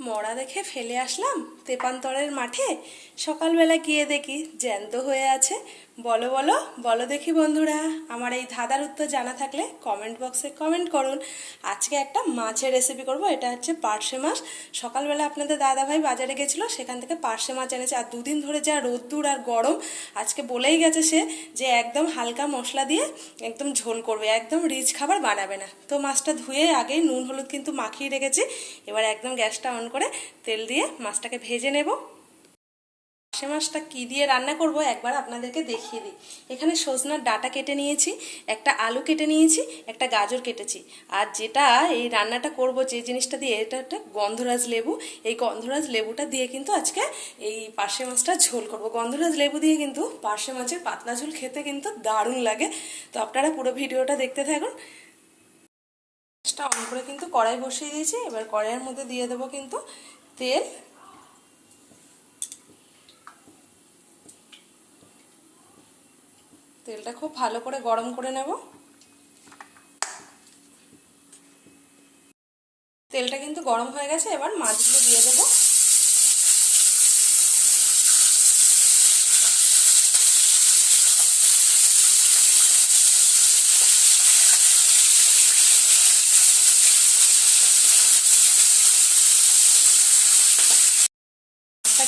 মরা দেখে ফেলে আসলাম তেপান্তরের মাঠে। সকালবেলা গিয়ে দেখি জ্যান্ত হয়ে আছে বলো বলো বলো দেখি বন্ধুরা, আমার এই ধাঁধার উত্তর জানা থাকলে কমেন্ট বক্সে কমেন্ট করুন। আজকে একটা মাছের রেসিপি করব, এটা হচ্ছে পার্শে মাছ। সকালবেলা আপনাদের দাদাভাই বাজারে গেছিল, সেখান থেকে পার্শে মাছ এনেছে। আর দুদিন ধরে যা রোদ্দুর আর গরম, আজকে বলেই গেছে সে যে একদম হালকা মশলা দিয়ে একদম ঝোল করবে, একদম রিচ খাবার বানাবে না। তো মাছটা ধুয়ে আগে নুন, হলুদ কিন্তু মাখিয়ে রেখেছি, এবার একদম গ্যাসটা অন করে তেল দিয়ে মাছটাকে ভেজে নেব। পার্শে মাছটা কী দিয়ে রান্না করব একবার আপনাদেরকে দেখিয়ে দিই। এখানে সজনার ডাটা কেটে নিয়েছি, একটা আলু কেটে নিয়েছি, একটা গাজর কেটেছি। আর যেটা এই রান্নাটা করব যে জিনিসটা দিয়ে, এটা একটা গন্ধরাজ লেবু। এই গন্ধরাজ লেবুটা দিয়ে কিন্তু আজকে এই পার্শে মাছটা ঝোল করব। গন্ধরাজ লেবু দিয়ে কিন্তু পার্শে মাছের পাতলা ঝোল খেতে কিন্তু দারুণ লাগে। তো আপনারা পুরো ভিডিওটা দেখতে থাকুন। গ্যাসটা অন করে কিন্তু কড়াই বসিয়ে দিয়েছি। এবার কড়াইয়ের মধ্যে দিয়ে দেবো কিন্তু তেল তেলটা খুব ভালো করে গরম করে নেব। তেলটা কিন্তু গরম হয়ে গেছে, এবার মাছগুলো দিয়ে দেবো।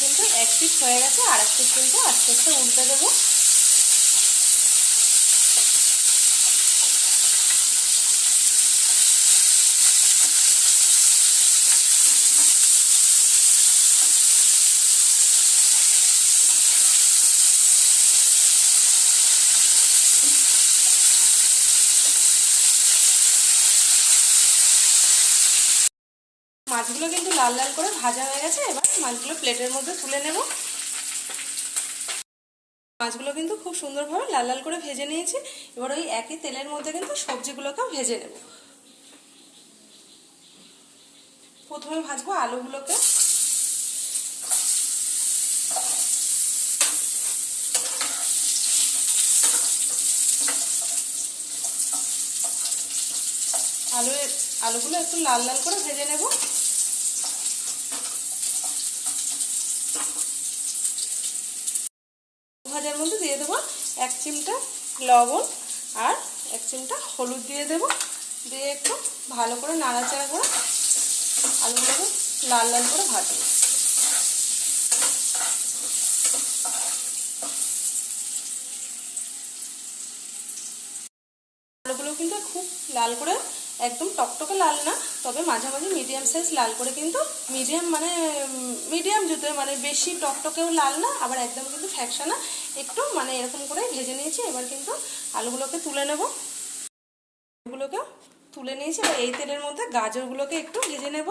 কিন্তু এক পিস হয়ে গেছে, আর এক পিস কিন্তু আস্তে আস্তে উল্টে দেবো। মাছগুলো কিন্তু লাল লাল করে ভাজা হয়ে গেছে, এবার মাছগুলো প্লেটের মধ্যে তুলে নেব। মাছগুলো কিন্তু খুব সুন্দরভাবে লাল লাল করে ভেজে নিয়েছি, এবার ওই একই তেলের মধ্যে কিন্তু সবজিগুলোকেও ভেজে নেব। প্রথমে ভাজবো আলুগুলোকে। আলু আলুগুলো একটু লাল লাল করে ভেজে নেব। ভাজার মধ্যে দিয়ে দেবো এক চিমটা লবণ আর এক চিমটা হলুদ দিয়ে দেবো। দিয়ে একটু ভালো করে নাড়াচাড়া করে আলুগুলোকে লাল লাল করে ভাজবো। আলুগুলো কিন্তু খুব লাল করে একদম টকটকে লাল না, তবে মাঝামাঝি মিডিয়াম সাইজ লাল করে কিন্তু মিডিয়াম মানে মিডিয়াম জুতো মানে বেশি টকটকেও লাল না, আবার একদম কিন্তু ফ্যাকশানা। একটু মানে এরকম করে ভেজে নিয়েছি, এবার কিন্তু আলুগুলোকে তুলে নেব। আলুগুলোকে তুলে নিয়েছি, এবার এই তেলের মধ্যে গাজরগুলোকে একটু ভেজে নেব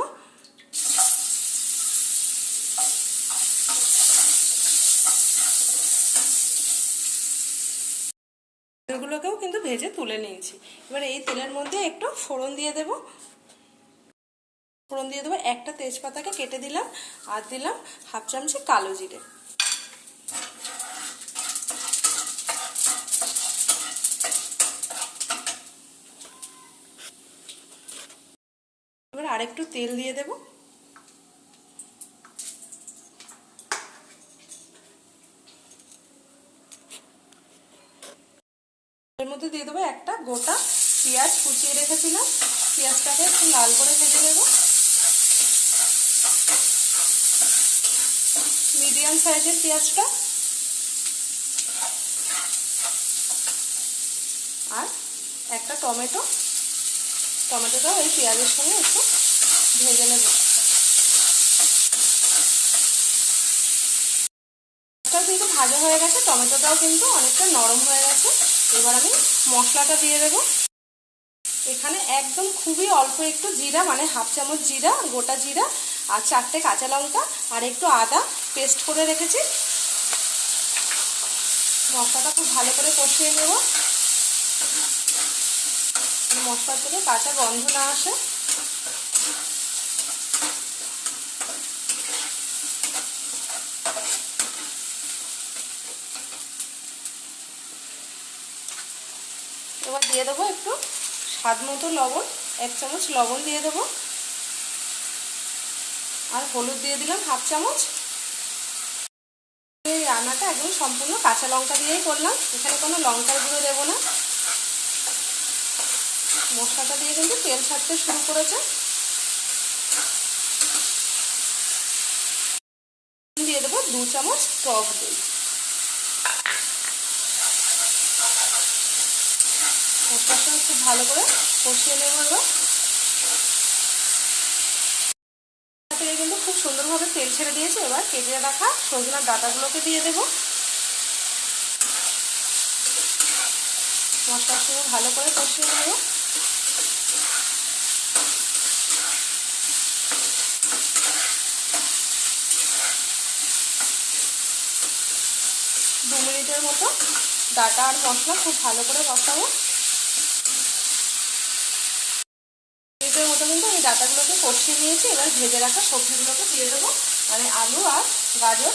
এগুলোকেও কিন্তু ভেজে তুলে নিয়েছি। এবার এই তেলের মধ্যে একটু ফোড়ন দিয়ে দেব। ফোড়ন দিয়ে দেবো একটা তেজপাতাকে কেটে দিলাম আর দিলাম হাফ চামচে কালো জিরে। এবার আরেকটু তেল দিয়ে দেবো। এর মধ্যে দিয়ে দেবো একটা গোটা পেঁয়াজ কুচিয়ে রেখেছিলাম। পেঁয়াজটাকে একটু লাল করে ভেজে নেব। মিডিয়াম সাইজের পেঁয়াজটা। আর একটা টমেটো। টমেটোটাও এই পেঁয়াজের সঙ্গে একটু ভেজে নেব। কিন্তু ভাজা হয়ে গেছে, টমেটোটাও কিন্তু অনেকটা নরম হয়ে গেছে। এবার আমি মশলাটা দিয়ে দেব। এখানে একদম খুবই অল্প একটু জিরা মানে হাফ চামচ জিরা, গোটা জিরা আর চারটে কাঁচা লঙ্কা আর একটু আদা পেস্ট করে রেখেছি। মশলাটা খুব ভালো করে কষিয়ে নেব। মশলার থেকে কাঁচা গন্ধ না আসে। দিয়ে দেবো একটু স্বাদ মতো লবণ, এক চামচ লবণ দিয়ে দেবো। আর হলুদ দিয়ে দিলাম হাফ চামচ। এই রান্নাটা একদম সম্পূর্ণ কাঁচা লঙ্কা দিয়েই করলাম। এখানে কোনো লঙ্কার গুঁড়ো দেবো না। মশলাটা দিয়ে কিন্তু তেল ছাড়তে শুরু করেছে। দিয়ে দেবো দু চামচ টক দই। সঙ্গে খুব ভালো করে কষিয়ে নেব কিন্তু খুব সুন্দরভাবে তেল ছেড়ে দিয়েছে, এবার কেটে রাখা সজনার ডাটাগুলোকে দিয়ে দেব। মশলার সঙ্গে ভালো করে কষিয়ে নেব। দু মিনিটের মতো ডাটা আর মশলা খুব ভালো করে বসাবো মিনিটের মতো কিন্তু এই ডাটাগুলোকে কষিয়ে নিয়েছি, এবার ভেজে রাখা সবজিগুলোকে দিয়ে দেবো মানে আলু আর গাজর।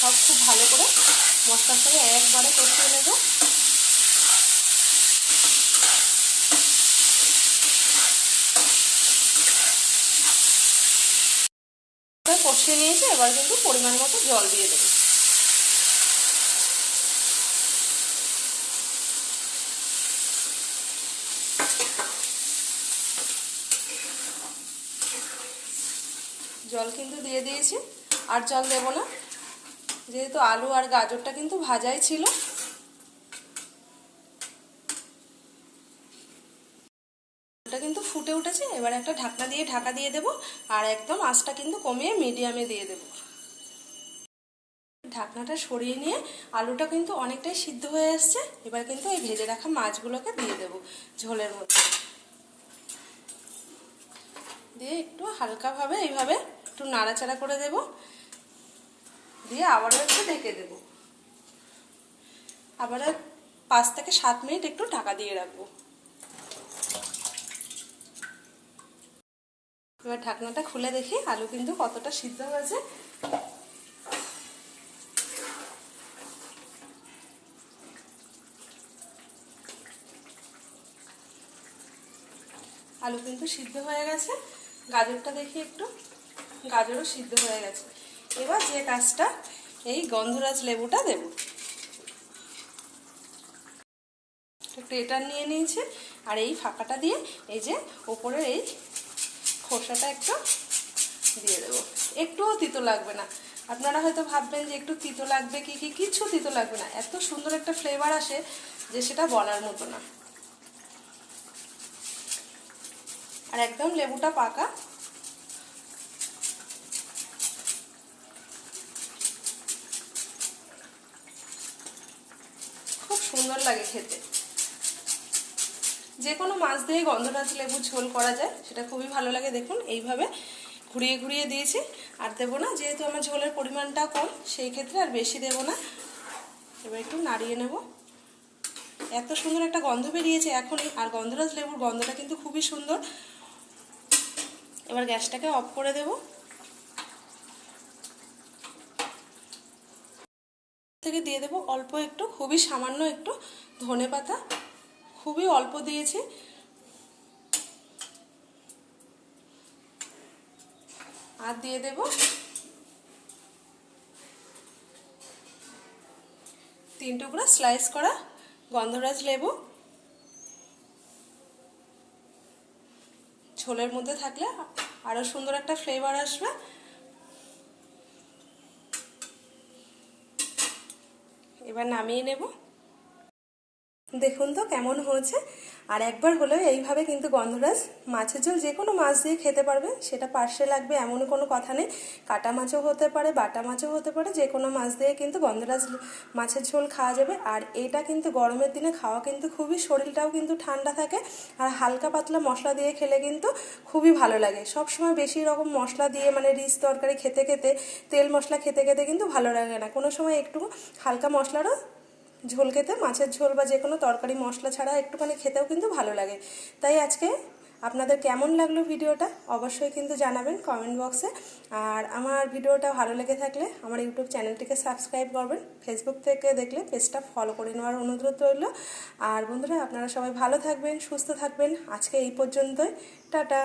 সব খুব ভালো করে মশলার সঙ্গে একবারে কষিয়ে নেব। কষিয়ে নিয়েছি, এবার কিন্তু পরিমাণ মতো জল দিয়ে দেবো। জল কিন্তু দিয়ে দিয়েছি, আর জল দেব না। যেহেতু আলু আর গাজরটা কিন্তু ভাজাই ছিল। কিন্তু ফুটে উঠেছে, এবার একটা ঢাকনা দিয়ে ঢাকা দিয়ে দেব, আর একদম আঁচটা কিন্তু কমিয়ে মিডিয়ামে দিয়ে দেব। ঢাকনাটা সরিয়ে নিয়ে আলুটা কিন্তু অনেকটাই সিদ্ধ হয়ে আসছে, এবার কিন্তু এই ভেজে রাখা মাছগুলোকে দিয়ে দেব ঝোলের মধ্যে। দিয়ে একটু হালকাভাবে এইভাবে একটু নাড়াচাড়া করে দেব। দিয়ে আবারও একটু ঢেকে দেব। আবার পাঁচ থেকে সাত মিনিট একটু ঢাকা দিয়ে রাখব। এবার ঢাকনাটা খুলে দেখি, আলু কিন্তু কতটা সিদ্ধ হয়েছে। আলু কিন্তু সিদ্ধ হয়ে গেছে। গাজরটা দেখি একটু। গাজরও সিদ্ধ হয়ে গেছে। এবার যে কাজটা, এই গন্ধরাজ লেবুটা দেব। এটা নিয়ে নিয়েছে, আর এই ফাঁকাটা দিয়ে এই যে ওপরের এই খোসাটা একটু দিয়ে দেবো। একটুও তিতো লাগবে না। আপনারা হয়তো ভাববেন যে একটু তিতো লাগবে কি কি, কিছু তিতো লাগবে না। এত সুন্দর একটা ফ্লেভার আসে যে সেটা বলার মতো না। আর একদম লেবুটা পাকা খুব সুন্দর লাগে খেতে। যে কোনো মাছ দিয়ে গন্ধরাজ লেবু ঝোল করা যায়, সেটা খুবই ভালো লাগে দেখুন। এইভাবে ঘুরিয়ে ঘুরিয়ে দিয়েছি। আর দেবো না, যেহেতু আমার ঝোলের পরিমাণটা কম, সেই ক্ষেত্রে আর বেশি দেবো না। এবার একটু নাড়িয়ে নেব। এত সুন্দর একটা গন্ধ বেরিয়েছে এখনই, আর গন্ধরাজ লেবুর গন্ধটা কিন্তু খুবই সুন্দর। এবার গ্যাসটাকে অফ করে দেব। থেকে দিয়ে দেব অল্প একটু, খুবই সামান্য একটু ধনে পাতা। খুবই অল্প দিয়েছি। আর দিয়ে দেব তিন টুকরা স্লাইস করা গন্ধরাজ লেবু। ঝোলের মধ্যে থাকলে আরও সুন্দর একটা ফ্লেভার আসবে। এবার নামিয়ে নেব। দেখুন তো কেমন হয়েছে। আর একবার হলেও এইভাবে কিন্তু গন্ধরাজ মাছের ঝোল যে কোনো মাছ দিয়ে খেতে পারবে, সেটা পার্শ্বে লাগবে এমন কোনো কথা নেই। কাটা মাছও হতে পারে, বাটা মাছও হতে পারে যে কোনো মাছ দিয়ে কিন্তু গন্ধরাজ মাছের ঝোল খাওয়া যাবে। আর এটা কিন্তু গরমের দিনে খাওয়া কিন্তু খুবই শরীরটাও কিন্তু ঠান্ডা থাকে। আর হালকা পাতলা মশলা দিয়ে খেলে কিন্তু খুবই ভালো লাগে। সব সময় বেশি রকম মশলা দিয়ে মানে রিচ তরকারি খেতে খেতে, তেল মশলা খেতে খেতে কিন্তু ভালো লাগে না। কোনো সময় একটু হালকা মশলারও ঝোল খেতে, মাছের ঝোল বা যে কোনো তরকারি, মশলা ছাড়া একটুখানি খেতেও কিন্তু ভালো লাগে। তাই আজকে আপনাদের কেমন লাগল ভিডিওটা অবশ্যই কিন্তু জানাবেন কমেন্ট বক্সে আর আমার ভিডিওটা ভালো লেগে থাকলে আমার ইউটিউব চ্যানেলটিকে সাবস্ক্রাইব করবেন। ফেসবুক থেকে দেখলে পেজটা ফলো করে নেওয়ার অনুরোধ রইল। আর বন্ধুরা, আপনারা সবাই ভালো থাকবেন, সুস্থ থাকবেন। আজকে এই পর্যন্তই। টাটা!